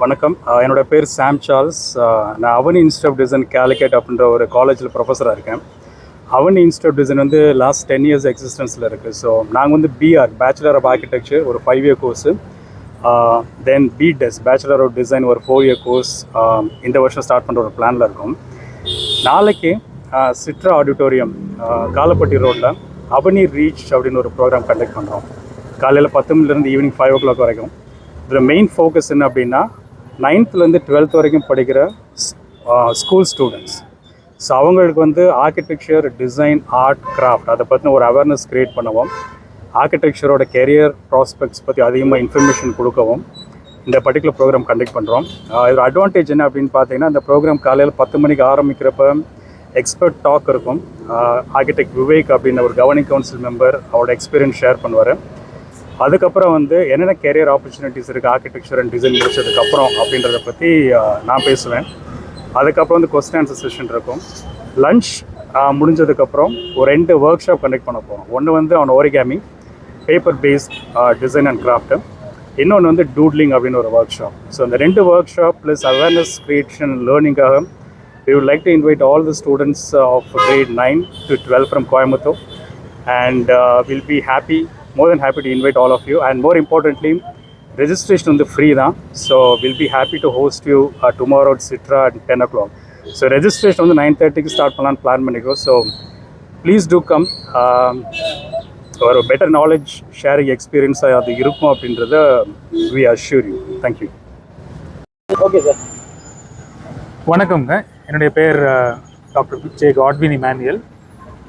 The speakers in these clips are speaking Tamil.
வணக்கம். என்னோட பேர் சாம் சார்ல்ஸ். நான் Avani institute of design Calicut அப்படின்ற ஒரு காலேஜில் ப்ரொஃபஸராக இருக்கேன். அவனி இன்ஸ்டியூட் ஆஃப் டிசைன் வந்து லாஸ்ட் டென் இயர்ஸ் எக்ஸிஸ்டன்ஸில் இருக்குது ஸோ நாங்கள் வந்து B Arch bachelor of architecture ஒரு five year course then B Des bachelor of design ஒரு ஃபோர் இயர் கோர்ஸ் இந்த வருஷம் ஸ்டார்ட் பண்ணுற ஒரு பிளானில் இருக்கோம். நாளைக்கு சிட்ரா ஆடிட்டோரியம் காலப்பட்டி ரோட்டில் அவனி ரீச் அப்படின்னு ஒரு ப்ரோக்ராம் கண்டக்ட் பண்ணுறோம் காலையில் பத்து மணிலேருந்து ஈவினிங் ஃபைவ் ஓ கிளாக் வரைக்கும். இதில் மெயின் ஃபோக்கஸ் என்ன அப்படின்னா நைன்த்துலேருந்து டுவெல்த் வரைக்கும் படிக்கிற ஸ்கூல் ஸ்டூடெண்ட்ஸ் ஸோ அவங்களுக்கு வந்து ஆர்கிடெக்சர் டிசைன் ஆர்ட் கிராஃப்ட் அதை பற்றின ஒரு அவேர்னஸ் க்ரியேட் பண்ணுவோம். ஆர்கிடெக்சரோட கெரியர் ப்ராஸ்பெக்ட்ஸ் பற்றி அதிகமாக இன்ஃபர்மேஷன் கொடுக்கவும் இந்த பர்டிகுலர் ப்ரோக்ராம் கண்டக்ட் பண்ணுறோம் இதோட அட்வான்டேஜ் என்ன அப்படின்னு பார்த்தீங்கன்னா இந்த ப்ரோக்ராம் காலையில் பத்து மணிக்கு ஆரம்பிக்கிறப்ப எக்ஸ்பர்ட் டாக் இருக்கும். ஆர்கிடெக்ட் விவேக் அப்படின்னு ஒரு கவர்னிங் கவுன்சில் மெம்பர் அவரோட எக்ஸ்பீரியன்ஸ் ஷேர் பண்ணுவார். அதுக்கப்புறம் வந்து என்னென்ன கேரியர் ஆப்பர்ச்சுனிட்டிஸ் இருக்குது ஆர்கிடெக்சர் அண்ட் டிசைன் முடிச்சதுக்கப்புறம் அப்படின்றத பற்றி நான் பேசுவேன். அதுக்கப்புறம் வந்து கொஸ்டின் ஆன்சர் செஷன் இருக்கும். லன்ச் முடிஞ்சதுக்கப்புறம் ஒரு ரெண்டு ஒர்க் ஷாப் கண்டக்ட் பண்ண போகிறோம் ஒன்று வந்து அவன் origami paper paste design and craft இன்னொன்று வந்து டூட்லிங் அப்படின்னு ஒரு ஒர்க் ஷாப் ஸோ அந்த ரெண்டு work shop plus awareness creation லேர்னிங்காக we would like to invite all the students of of grade 9 to 12 from Coimbatore. And uh, we'll be happy more than happy to invite all of you and more importantly registration வந்து free தான் so we'll be happy to host you uh, tomorrow at Citra at 10 o'clock so registration வந்து 9:30க்கு ஸ்டார்ட் பண்ணலாம்னு பிளான் பண்ணிக்கோ so please do come um, ஒரு பெட்டர் நாலேஜ் ஷேரிங் எக்ஸ்பீரியன்ஸாக அது இருக்கும் அப்படின்றத we assure you thank you okay sir வணக்கம்ங்க என்னுடைய பேர் doctor J Godwin Emmanuel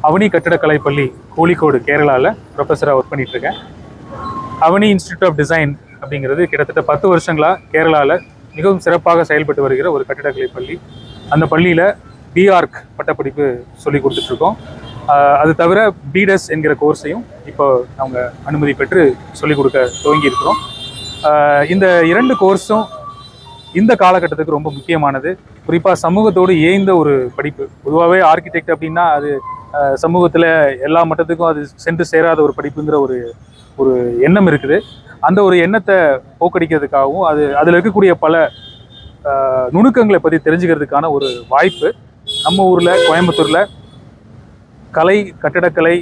Avani கட்டிடக்கலை பள்ளி கோழிக்கோடு கேரளாவில் ப்ரொஃபஸராக ஒர்க் பண்ணிகிட்ருக்கேன் அவனி இன்ஸ்டியூட் ஆஃப் டிசைன் அப்படிங்கிறது கிட்டத்தட்ட பத்து வருஷங்களாக கேரளாவில் மிகவும் சிறப்பாக செயல்பட்டு வருகிற ஒரு கட்டிடக்கலை பள்ளி. அந்த பள்ளியில் பிஆர்க் பட்டப்படிப்பு சொல்லி கொடுத்துட்ருக்கோம் அது தவிர பிடெஸ் என்கிற கோர்ஸையும் இப்போ அவங்க அனுமதி பெற்று சொல்லிக் கொடுக்க துவங்கியிருக்கிறோம். இந்த இரண்டு கோர்ஸும் இந்த காலகட்டத்துக்கு ரொம்ப முக்கியமானது. குறிப்பாக சமூகத்தோடு ஏய்ந்த ஒரு படிப்பு. பொதுவாகவே ஆர்கிடெக்ட் அப்படின்னா அது சமூகத்தில் எல்லா மட்டத்துக்கும் அது சென்று சேராத ஒரு படிப்புங்கிற ஒரு ஒரு எண்ணம் இருக்குது. அந்த ஒரு எண்ணத்தை போக்கடிக்கிறதுக்காகவும் அது அதில் இருக்கக்கூடிய பல நுணுக்கங்களை பற்றி தெரிஞ்சுக்கிறதுக்கான ஒரு வாய்ப்பு. நம்ம ஊரில் கோயம்புத்தூரில் கலை கட்டிடக்கலை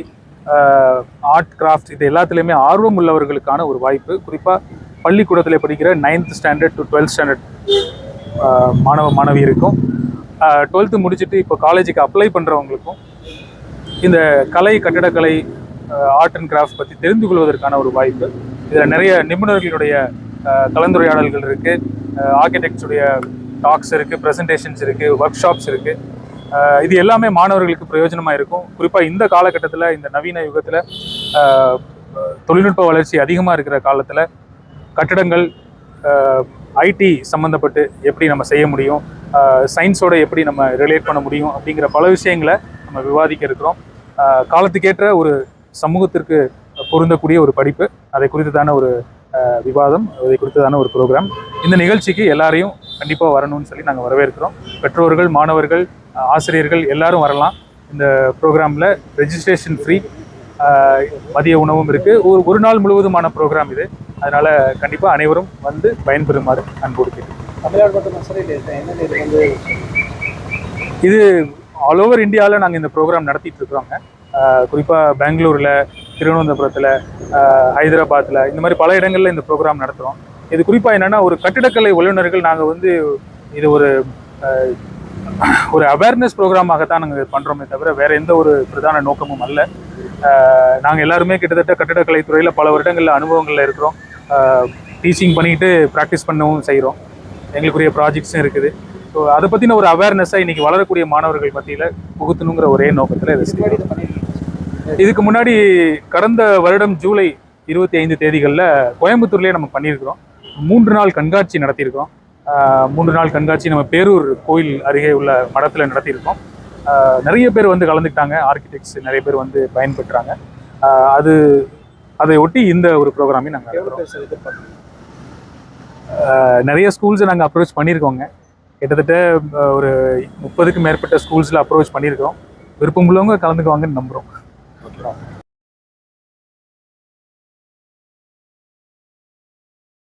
ஆர்ட் கிராஃப்ட் இது எல்லாத்துலேயுமே ஆர்வம் உள்ளவர்களுக்கான ஒரு வாய்ப்பு. குறிப்பாக பள்ளிக்கூடத்தில் படிக்கிற ninth standard to twelfth standard மாணவ மாணவி இருக்கும் டுவெல்த்து முடிச்சுட்டு இப்போ காலேஜுக்கு அப்ளை பண்ணுறவங்களுக்கும் இந்த கலை கட்டிடக்கலை ஆர்ட் அண்ட் கிராஃப்ட் பற்றி தெரிந்து கொள்வதற்கான ஒரு வாய்ப்பு. இதில் நிறைய நிபுணர்களுடைய கலந்துரையாடல்கள் இருக்குது ஆர்கிடெக்ட்ஸுடைய டாக்ஸ் இருக்குது ப்ரெசன்டேஷன்ஸ் இருக்குது ஒர்க் ஷாப்ஸ் இருக்குது இது எல்லாமே மாணவர்களுக்கு பிரயோஜனமாக இருக்கும். குறிப்பாக இந்த காலகட்டத்தில் இந்த நவீன யுகத்தில் தொழில்நுட்ப வளர்ச்சி அதிகமாக இருக்கிற காலத்தில் கட்டடங்கள் ஐடி சம்மந்தப்பட்டு எப்படி நம்ம செய்ய முடியும் சயின்ஸோட எப்படி நம்ம ரிலேட் பண்ண முடியும் அப்படிங்கிற பல விஷயங்களை நம்ம விவாதிக்க இருக்கிறோம். காலத்துக்கேற்ற ஒரு சமூகத்திற்கு பொருந்தக்கூடிய ஒரு படிப்பு. அதை குறித்ததான ஒரு விவாதம் அதை குறித்ததான ஒரு ப்ரோக்ராம் இந்த நிகழ்ச்சிக்கு எல்லாரையும் கண்டிப்பாக வரணும்னு சொல்லி நாங்கள் வரவேற்கிறோம். பெற்றோர்கள் மாணவர்கள் ஆசிரியர்கள் எல்லாரும் வரலாம். இந்த ப்ரோக்ராமில் ரெஜிஸ்ட்ரேஷன் ஃப்ரீ மதிய உணவும் இருக்குது ஒரு ஒரு நாள் முழுவதுமான ப்ரோக்ராம் இது. அதனால் கண்டிப்பாக அனைவரும் வந்து பயன்பெறுமாறு அன்போடு கேட்டுக்கிறேன். தமிழ்நாடு மட்டும் இது ஆல் ஓவர் இந்தியாவில் நாங்கள் இந்த ப்ரோக்ராம் நடத்திட்டு இருக்கிறோங்க குறிப்பாக பெங்களூரில் திருவனந்தபுரத்தில் ஹைதராபாத்தில் இந்த மாதிரி பல இடங்களில் இந்த ப்ரோக்ராம் நடத்துகிறோம் இது குறிப்பாக என்னென்னா ஒரு கட்டிடக்கலை வல்லுநர்கள் நாங்கள் வந்து இது ஒரு ஒரு அவேர்னஸ் ப்ரோக்ராமாகத்தான் நாங்கள் பண்ணுறோமே தவிர வேறு எந்த ஒரு பிரதான நோக்கமும் அல்ல. நாங்கள் எல்லாருமே கிட்டத்தட்ட கட்டிடக்கலை துறையில் பல வருடங்களில் அனுபவங்களில் இருக்கிறோம். டீச்சிங் பண்ணிட்டு ப்ராக்டிஸ் பண்ணவும் செய்கிறோம் எங்களுக்குரிய ப்ராஜெக்ட்ஸும் இருக்குது. ஸோ அதை பற்றின ஒரு அவேர்னஸை இன்னைக்கு வளரக்கூடிய மாணவர்கள் மத்தியில் புகுத்தணுங்கிற ஒரே நோக்கத்தில் இதை இதுக்கு முன்னாடி கடந்த வருடம் ஜூலை இருபத்தி ஐந்து தேதிகளில் கோயம்புத்தூர்லேயே நம்ம பண்ணியிருக்கிறோம். மூன்று நாள் கண்காட்சி நடத்தியிருக்கோம் மூன்று நாள் கண்காட்சி நம்ம பேரூர் கோயில் அருகே உள்ள மடத்தில் நடத்தியிருக்கோம். நிறைய பேர் வந்து கலந்துக்கிட்டாங்க. ஆர்கிடெக்ட்ஸ் நிறைய பேர் வந்து பயன்பெற்றாங்க. அது அதை ஒட்டி இந்த ஒரு ப்ரோக்ராமே நாங்கள் நிறைய ஸ்கூல்ஸை நாங்கள் அப்ரோச் பண்ணியிருக்கோங்க. கிட்டத்தட்ட ஒரு முப்பதுக்கு மேற்பட்ட ஸ்கூல்ஸில் அப்ரோச் பண்ணியிருக்கோம் விருப்பம் உள்ளவங்க கலந்துக்குவாங்கன்னு நம்புகிறோம்